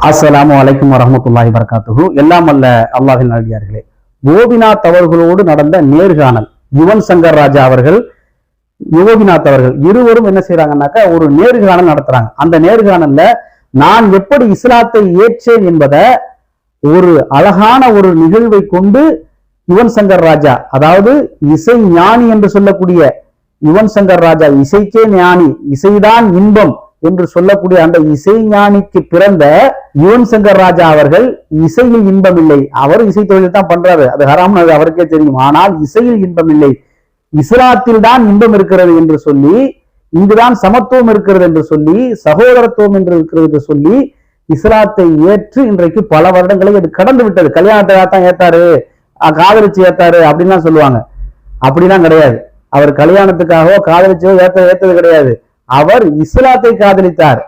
அஸ்லாம் வலைக்கம் வரமத்துல்லாஹி வரகாத்துகு எல்லாம் அல்ல அல்லாஹின் நல்லடியார்களே கோபிநாத் அவர்களோடு நடந்த நேர்காணல் யுவன் சங்கர் ராஜா அவர்கள் யோகிநாத் அவர்கள் இருவரும் என்ன செய்யறாங்கன்னாக்கா ஒரு நேர்காணல் நடத்துறாங்க. அந்த நேர்காணல்ல நான் எப்படி இஸ்லாத்தை ஏற்றேன் என்பதை ஒரு அழகான ஒரு நிகழ்வை கொண்டு யுவன் சங்கர் ராஜா அதாவது இசை ஞானி என்று சொல்லக்கூடிய யுவன் சங்கர் ராஜா இசைக்கே ஞானி இசைதான் இன்பம் என்று சொல்லக்கூடிய அந்த இசை ஞானிக்கு பிறந்த யுவன் சங்கர் ராஜா அவர்கள் இசையில் இன்பம் இல்லை அவர் இசை தொழில் தான் பண்றாரு. அது ஹராம்னு அது அவருக்கே தெரியும். ஆனால் இசையில் இன்பம் இல்லை இஸ்லாத்தில் தான் இன்பம் இருக்கிறது என்று சொல்லி இங்குதான் சமத்துவம் இருக்கிறது என்று சொல்லி சகோதரத்துவம் என்று இருக்கிறது என்று சொல்லி இஸ்லாத்தை ஏற்று இன்றைக்கு பல வருடங்களை அது கடந்து விட்டது. கல்யாணத்தை தான் ஏத்தாரு. அஹ் காதலிச்சு ஏத்தாரு அப்படின்லாம் சொல்லுவாங்க. அப்படிலாம் கிடையாது. அவர் கல்யாணத்துக்காகவோ காதலிச்சோ ஏத்த ஏத்தது கிடையாது. அவர் இஸ்லாத்தை காதலித்தார்.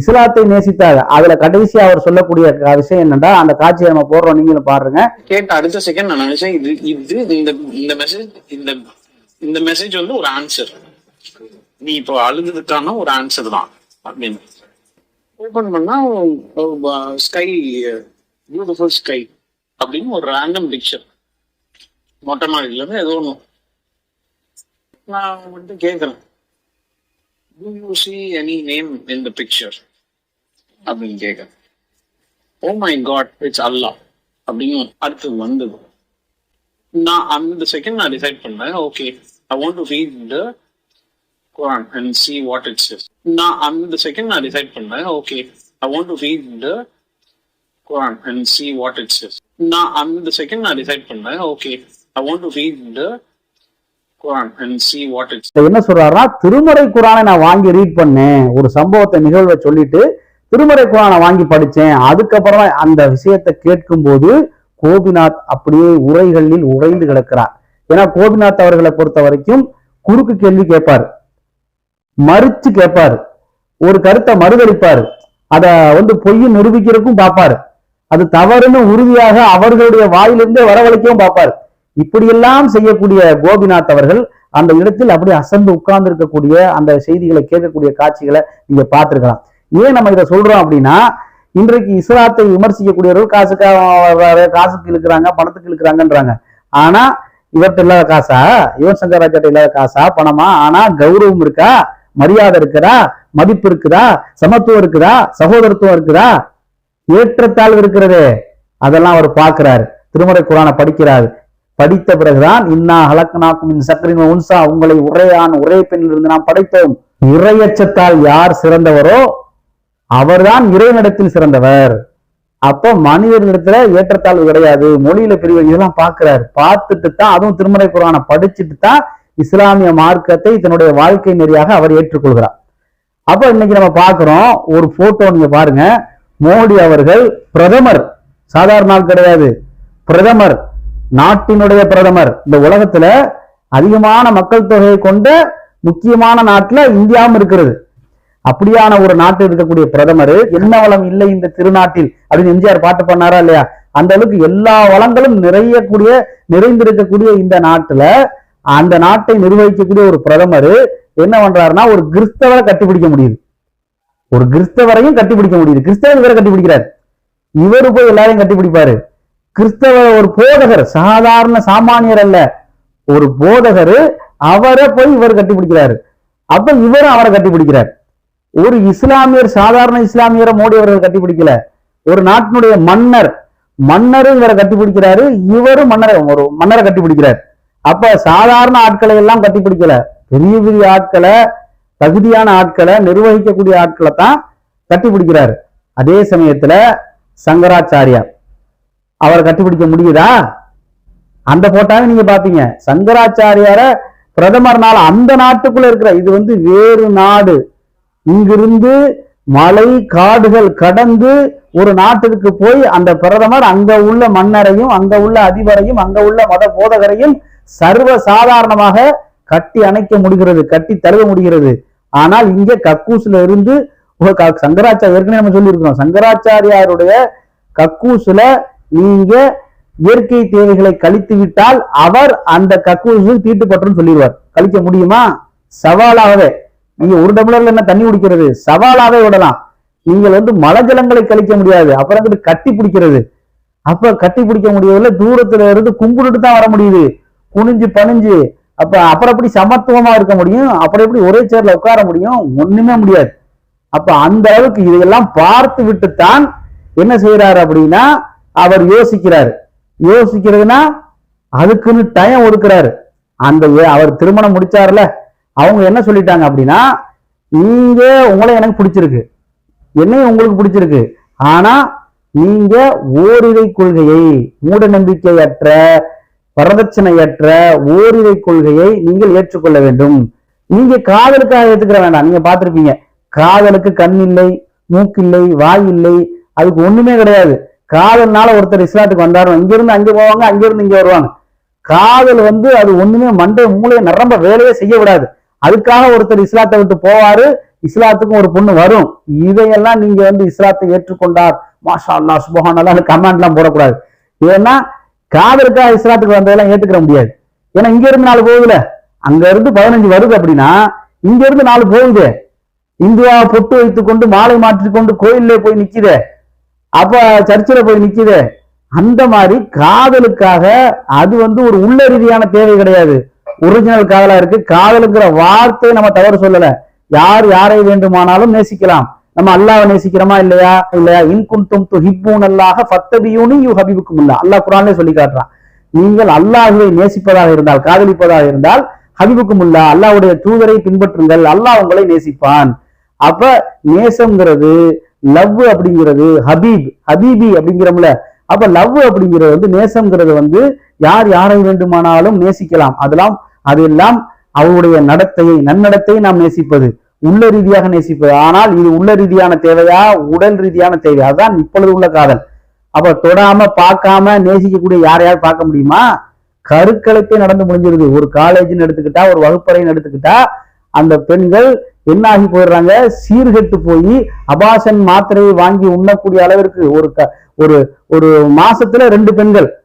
இஸ்லாத்தை நேசித்தார். அதுல கடைசி அவர் சொல்லக்கூடிய விஷயம் என்னன்னா அந்த காட்சியை நம்ம போடுறோம். நீங்களும் பாருங்க. கேட்ட அடுத்த செகண்ட் நான் நினைச்சேன் இது இது இந்த இந்த மெசேஜ் இந்த இந்த மெசேஜ் வந்து ஒரு ஆன்சர் நீ இப்போ அழுதுக்கான ஒரு ஆன்சர் தான். அப்படின்னு. ஓபன் பண்ணா ஸ்கை பியூட்டிஃபுல் ஸ்கை அப்படின்னு ஒரு ரேண்டம் பிக்சர் மொட்டை மாடியில இருந்து ஏதோ ஒன்று நான் வந்து கேட்குறேன் do you see any name in the picture? அப்படின்னு கேட்க ஓ மை காட் இட்ஸ் அல்லா அப்படின்னு அடுத்தது வந்தது. நான் அந்த செகண்ட் நான் டிசைட் பண்ணேன். Okay I want to read the Quran and see what it's நான் அந்த செகண்ட் நான் டிசைட் பண்ணேன். Okay I want to read the Quran and see what it's நான் அந்த செகண்ட் நான் டிசைட் பண்ணேன். Okay I want to read the என்ன சொல்றாருன்னா திருமறை குரானை நான் வாங்கி ரீட் பண்ணேன். ஒரு சம்பவத்தை நிகழ்வை சொல்லிட்டு திருமறை குரானை வாங்கி படிச்சேன். அதுக்கப்புறம் அந்த விஷயத்தை கேட்கும் போது கோபிநாத் அப்படியே உரைகளில் உறைந்து கிடக்கிறார். ஏன்னா கோபிநாத் அவர்களை பொறுத்த வரைக்கும் குறுக்கு கேள்வி கேட்பார். மறுத்து கேட்பார். ஒரு கருத்தை மறுதளிப்பார். அத வந்து பொய்யை நிரூபிக்கிறதுக்கும் பார்ப்பார். அது தவறுன்னு உறுதியாக அவர்களுடைய வாயிலிருந்தே வரவழைக்கவும் பார்ப்பார். இப்படியெல்லாம் செய்யக்கூடிய கோபிநாத் அவர்கள் அந்த இடத்தில் அப்படி அசந்து உட்கார்ந்து இருக்கக்கூடிய அந்த செய்திகளை கேட்கக்கூடிய காட்சிகளை நீங்க பார்த்திருக்கலாம். ஏன் நம்ம இதை சொல்றோம் அப்படின்னா இன்றைக்கு இஸ்லாத்தை விமர்சிக்கக்கூடியவர்கள் காசுக்காக காசுக்கு இழுக்கிறாங்க பணத்துக்கு இழுக்கிறாங்கன்றாங்க. ஆனா இவர்கிட்ட இல்லாத காசா? யுவன் சங்கர் ராஜாட்ட இல்லாத காசா? பணமா? ஆனா கௌரவம் இருக்கா? மரியாதை இருக்குதா? மதிப்பு இருக்குதா? சமத்துவம் இருக்குதா? சகோதரத்துவம் இருக்குதா? ஏற்றத்தாழ்வு இருக்கிறதே. அதெல்லாம் அவர் பார்க்கிறாரு. திருமறை குரானை படிக்கிறாரு. படித்த பிறகுதான் இன்னா ஹலக்கனாக்கும் இன் சக்கரின் உன்சா. உங்களை உரையான் உரை பெண்ணிலிருந்து நாம் படைத்தோம். இறையச்சத்தால் யார் சிறந்தவரோ அவர்தான் இறைவனிடத்தில் சிறந்தவர். அப்போ மனிதர்களிடத்துல ஏற்றத்தாழ்வு கிடையாது. மொழியில பிரிவு இதெல்லாம் பாக்குறாரு. பார்த்துட்டு தான் அதுவும் திருமறை புராணம் படிச்சுட்டு தான் இஸ்லாமிய மார்க்கத்தை தன்னுடைய வாழ்க்கை நெறியாக அவர் ஏற்றுக்கொள்கிறார். அப்ப இன்னைக்கு நம்ம பாக்குறோம் ஒரு போட்டோ நீங்க பாருங்க. மோடி அவர்கள் பிரதமர். சாதாரண நாள் கிடையாது. பிரதமர். நாட்டினுடைய பிரதமர். இந்த உலகத்துல அதிகமான மக்கள் தொகையை கொண்ட முக்கியமான நாட்டுல இந்தியாவும் இருக்கிறது. அப்படியான ஒரு நாட்டில் இருக்கக்கூடிய பிரதமர் என்ன வளம் இல்லை இந்த திருநாட்டில் அப்படின்னு எம்ஜிஆர் பாட்டு பண்ணாரா இல்லையா? அந்த அளவுக்கு எல்லா வளங்களும் நிறையக்கூடிய நிறைந்திருக்கக்கூடிய இந்த நாட்டுல அந்த நாட்டை நிர்வகிக்கக்கூடிய ஒரு பிரதமர் என்ன பண்றாருன்னா ஒரு கிறிஸ்தவரை கட்டிப்பிடிக்க முடியுது. ஒரு கிறிஸ்தவரையும் கட்டிப்பிடிக்க முடியுது. கிறிஸ்தவர் இவரை கட்டிப்பிடிக்கிறார். இவரு போய் எல்லாரையும் கட்டிப்பிடிப்பாரு. கிறிஸ்தவ ஒரு போதகர் சாதாரண சாமானியர் அல்ல. ஒரு போதகர் அவரை போய் இவர் கட்டிப்பிடிக்கிறாரு. அப்ப இவரும் அவரை கட்டிப்பிடிக்கிறார். ஒரு இஸ்லாமியர் சாதாரண இஸ்லாமியரை மோடி அவர்கள் கட்டிப்பிடிக்கல. ஒரு நாட்டினுடைய மன்னர் மன்னரும் இவரை கட்டிப்பிடிக்கிறாரு. இவரும் மன்னரை ஒரு மன்னரை கட்டிப்பிடிக்கிறார். அப்ப சாதாரண ஆட்களை எல்லாம் கட்டிப்பிடிக்கல. பெரிய பெரிய ஆட்களை தகுதியான ஆட்களை நிர்வகிக்கக்கூடிய ஆட்களை தான் கட்டிப்பிடிக்கிறாரு. அதே சமயத்துல சங்கராச்சாரியார். அவரை கட்டுப்பிடிக்க முடியுதா? அந்த போட்டாவே நீங்க பாப்பீங்க சங்கராச்சாரியார பிரதமர்னால அந்த நாட்டுக்குள்ள இருக்கிற இது வந்து வேறு நாடு. இங்கிருந்து மலை காடுகள் கடந்து ஒரு நாட்டிற்கு போய் அந்த பிரதமர் அங்க உள்ள மன்னரையும் அங்க உள்ள அதிபரையும் அங்க உள்ள மத போதகரையும் சர்வ சாதாரணமாக கட்டி அணைக்க முடிகிறது கட்டி தழுவ முடிகிறது. ஆனால் இங்க கக்கூஸ்ல இருந்து க- சங்கராச்சாரிய ஏற்கனவே நம்ம சொல்லியிருக்கிறோம். சங்கராச்சாரியாருடைய கக்கூஸ்ல நீங்க இயற்கை தேவைகளை கழித்து விட்டால் அவர் அந்த கக்கூசில் தீட்டுப்பட்டுன்னு சொல்லிடுவார். கழிக்க முடியுமா? சவாலாகவே. நீங்க ஒரு டம்ளர்ல என்ன தண்ணி குடிக்கிறது? சவாலாவே விடலாம். நீங்கள் வந்து மலஜலங்களை கழிக்க முடியாது. அப்புறம் கட்டி பிடிக்கிறது. அப்ப கட்டி பிடிக்க முடியவில்லை தூரத்துல இருந்து கும்பிட்டுட்டு தான் வர முடியுது. குனிஞ்சு பணிஞ்சு அப்ப அப்புறம் எப்படி சமத்துவமா இருக்க முடியும்? அப்புறம் எப்படி ஒரே சேர்ல உட்கார முடியும்? ஒண்ணுமே முடியாது. அப்ப அந்த அளவுக்கு இதையெல்லாம் பார்த்து விட்டுத்தான் என்ன செய்யறாரு அப்படின்னா அவர் யோசிக்கிறாரு. யோசிக்கிறதுனா அதுக்குன்னு டைம் ஒதுக்குறாரு. அந்த ஏ- அவர் திருமணம் முடிச்சார்ல அவங்க என்ன சொல்லிட்டாங்க அப்படின்னா நீங்க உங்களை எனக்கு பிடிச்சிருக்கு. என்னையும் உங்களுக்கு பிடிச்சிருக்கு. ஆனா நீங்க ஓரிரை கொள்கையை மூட நம்பிக்கையற்ற வரதட்சணையற்ற ஓரிரை கொள்கையை நீங்கள் ஏற்றுக்கொள்ள வேண்டும். நீங்க காதலுக்காக ஏத்துக்கிற வேண்டாம். நீங்க பார்த்துருப்பீங்க காதலுக்கு கண் இல்லை மூக்கில்லை வாய் இல்லை அதுக்கு ஒண்ணுமே கிடையாது. காதல்னால ஒருத்தர் இஸ்லாத்துக்கு வந்தாரு. இங்கிருந்து அங்கே போவாங்க அங்கிருந்து இருந்து வருவாங்க. காதல் வந்து அது ஒண்ணுமே மண்டை மூளையை நிரம்ப வேலையே செய்ய விடாது அதுக்காக ஒருத்தர் இஸ்லாத்தை விட்டு போவாரு இஸ்லாத்துக்கும் ஒரு பொண்ணு வரும். இதையெல்லாம் நீங்க வந்து இஸ்லாத்தை ஏற்றுக்கொண்டார். மாஷா அல்லா சுபஹான் அல்லா கமெண்ட் எல்லாம் போடக்கூடாது. ஏன்னா காதலுக்காக இஸ்லாத்துக்கு வந்ததெல்லாம் ஏத்துக்கிற முடியாது. ஏன்னா இங்க இருந்து நாலு போகுதுல. அங்க இருந்து பதினஞ்சு வருது அப்படின்னா இங்க இருந்து நாலு போகுது. இந்துவா பொட்டு வைத்துக் கொண்டு மாலை மாற்றிக்கொண்டு கோயிலே போய் நிக்குதே. அப்ப சர்ச்சில் போய் நிக்குதே. அந்த மாதிரி காதலுக்காக அது வந்து ஒரு உள்ள ரீதியான தேவை கிடையாது. ஒரிஜினல் காதலா இருக்கு. காதலுங்கிற வார்த்தை நம்ம தவறு சொல்லல. யார் யாரை வேண்டுமானாலும் நேசிக்கலாம். நம்ம அல்லாவை நேசிக்கிறோமா இல்லையா? இல்லையா? இன்குந்தும் துஹிப்பூன் அல்லாஹ ஃபத்தபியூனி யூ ஹபிபுக்கும் இல்ல அல்லாஹ் குரானே சொல்லி காட்டுறான். நீங்கள் அல்லாஹுவை நேசிப்பதாக இருந்தால் காதலிப்பதாக இருந்தால் ஹபிபுக்கும் இல்ல அல்லாவுடைய தூதரை பின்பற்றுங்கள். அல்லாஹ் உங்களை நேசிப்பான். அப்ப நேசம்ங்கிறது லவ் அப்படிங்கிறது ஹபீப் ஹபீபி அப்படிங்கிறோம்ல. அப்ப லவ் அப்படிங்கிறது வந்து நேசம்ங்கிறது வந்து யார் யாரை வேண்டுமானாலும் நேசிக்கலாம். அதெல்லாம் அதெல்லாம் அவருடைய நடத்தையை நன்னடத்தையை நாம் நேசிப்பது. உள்ள ரீதியாக நேசிப்பது. ஆனால் இது உள்ள ரீதியான தேவையா? உடல் ரீதியான தேவை. அதுதான் இப்பொழுது உள்ள காதல். அப்ப தொடாம பார்க்காம நேசிக்கக்கூடிய யாரையாவது பார்க்க முடியுமா? கருக்கலைப்பே நடந்து முடிஞ்சிருது. ஒரு காலேஜ்னு எடுத்துக்கிட்டா ஒரு வகுப்பறைன்னு எடுத்துக்கிட்டா அந்த பெண்கள் என்ன ஆகி போயிடுறாங்க? சீர்கெட்டு போய் அபாசன் மாத்திரையை வாங்கி உண்ணக்கூடிய அளவிற்கு ஒரு க- ஒரு ஒரு மாசத்துல ரெண்டு பெண்கள்.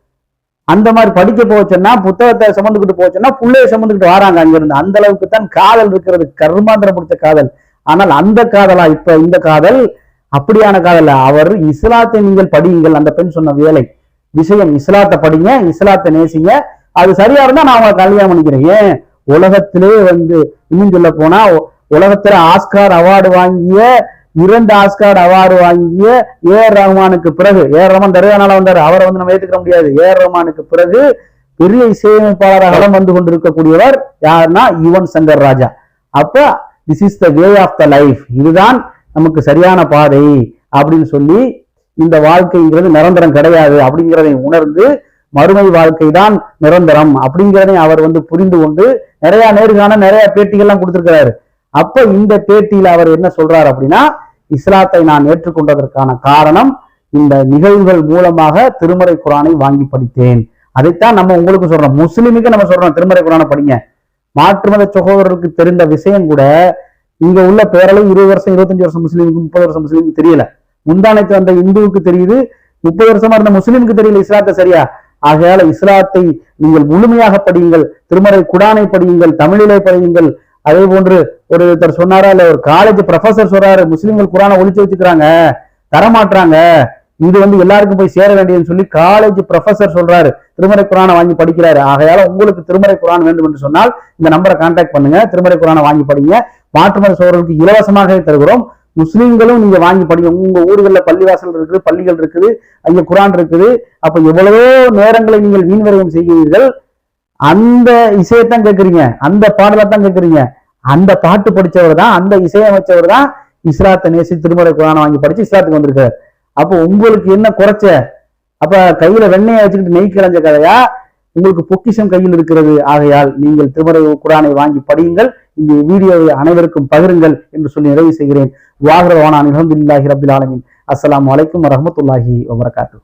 அந்த மாதிரி படிக்க போச்சுன்னா புத்தகத்தை சுமந்துக்கிட்டு போச்சுன்னா பிள்ளைய சுமந்துக்கிட்டு வராங்க அங்கிருந்து. அந்த அளவுக்கு தான் காதல் இருக்கிறது. கர்மாந்திரம் பிடிச்ச காதல். ஆனால் அந்த காதலா இப்ப இந்த காதல்? அப்படியான காதல் அவர் இஸ்லாத்தை நீங்கள் படியுங்கள். அந்த பெண் சொன்ன வேலை. விஷயம் இஸ்லாத்தை படிங்க இஸ்லாத்தை நேசிங்க. அது சரியா இருந்தா நான் உங்களை கல்யாணம் பண்ணிக்கிறேன். ஏன்? உலகத்திலே வந்து இன்னும் சொல்ல போனா உலகத்துல ஆஸ்கார் அவார்டு வாங்கிய இரண்டு ஆஸ்கார் அவார்டு வாங்கிய ஏ ஆர் ரஹ்மானுக்கு பிறகு ஏ ஆர் ரஹ்மான் தருவானால வந்தாரு. அவரை வந்து நம்ம ஏத்துக்க முடியாது. ஏ ஆர் ரஹ்மானுக்கு பிறகு பெரிய இசையமைப்பாளராக வந்து கொண்டிருக்கக்கூடியவர் யாருன்னா யுவன் சங்கர் ராஜா. அப்ப this is the way of the life இதுதான் நமக்கு சரியான பாதை அப்படின்னு சொல்லி இந்த வாழ்க்கைங்கிறது நிரந்தரம் கிடையாது அப்படிங்கிறதை உணர்ந்து மறுமை வாழ்க்கை தான் நிரந்தரம் அப்படிங்கிறதை அவர் வந்து புரிந்து கொண்டு நிறைய நேர்காண நிறைய பேட்டிகள்லாம் கொடுத்திருக்கிறாரு. அப்ப இந்த பேட்டியில அவர் என்ன சொல்றாரு அப்படின்னா இஸ்லாத்தை நான் ஏற்றுக்கொண்டதற்கான காரணம் இந்த நிகழ்வுகள் மூலமாக திருமறை குரானை வாங்கி படித்தேன். அதைத்தான் நம்ம உங்களுக்கு சொல்றோம். முஸ்லிமுக்கு நம்ம சொல்றோம் திருமறை குரானை படிங்க. மாற்று மத சகோதரருக்கு தெரிந்த விஷயம் கூட இங்க உள்ள பேரளவு இருபது வருஷம் இருபத்தஞ்சு வருஷம் முஸ்லீமுக்கு முப்பது வருஷம் முஸ்லீமுக்கு தெரியல. முந்தானத்து வந்த இந்துவுக்கு தெரியுது முப்பது வருஷமா இருந்த முஸ்லீமுக்கு தெரியல இஸ்லாத்தை சரியா? ஆகையால இஸ்லாத்தை நீங்கள் முழுமையாக படியுங்கள் திருமறை குடானை படியுங்கள் தமிழிலே படியுங்கள் அதே போன்று ஒரு ஒருத்தர் சொன்னாரா இல்ல ஒரு காலேஜ் ப்ரொஃபசர் சொல்றாரு முஸ்லீம்கள் குரானை ஒழிச்சு வச்சுக்கிறாங்க தரமாட்டுறாங்க இது வந்து எல்லாருக்கும் போய் சேர வேண்டியதுன்னு சொல்லி காலேஜ் ப்ரொஃபசர் சொல்றாரு திருமறை குரானை வாங்கி படிக்கிறாரு. ஆகையால உங்களுக்கு திருமறை குரான் வேண்டும் என்று சொன்னால் இந்த நம்பரை கான்டாக்ட் பண்ணுங்க திருமறை குரானை வாங்கி படிங்க. மாற்றுமத சோழர்களுக்கு இலவசமாகவே தருகிறோம். முஸ்லீம்களும் நீங்க வாங்கி படிங்க. உங்க ஊர்களில் பள்ளிவாசல் இருக்குது பள்ளிகள் இருக்குது அங்கே குரான் இருக்குது. அப்ப எவ்வளவோ நேரங்களை நீங்கள் வீண்வரையும் செய்கிறீர்கள். அந்த இசையத்தான் கேட்குறீங்க அந்த பாடலைத்தான் கேட்கறீங்க அந்த பாட்டு படித்தவர் தான் அந்த இசையமைச்சவர் தான் இஸ்லாத்தை நேசி திருமறை குரானை வாங்கி படிச்சு இஸ்லாத்துக்கு வந்திருக்காரு. அப்போ உங்களுக்கு என்ன குறைச்ச? அப்ப கையில வெண்ணையை வச்சுக்கிட்டு நெய் கிளஞ்ச கதையா? உங்களுக்கு பொக்கிஷம் கையில் இருக்கிறது. ஆகையால் நீங்கள் திருமறை குரானை வாங்கி படியுங்கள். இந்த வீடியோவை அனைவருக்கும் பகிருங்கள் என்று சொல்லி நிறைவு செய்கிறேன். வாகரவானான் அலமதுல்லாஹி ரபில் ஆலமின். அஸ்லாம் அலைக்கும் வரமத்துல்லாஹி வபரகாத்து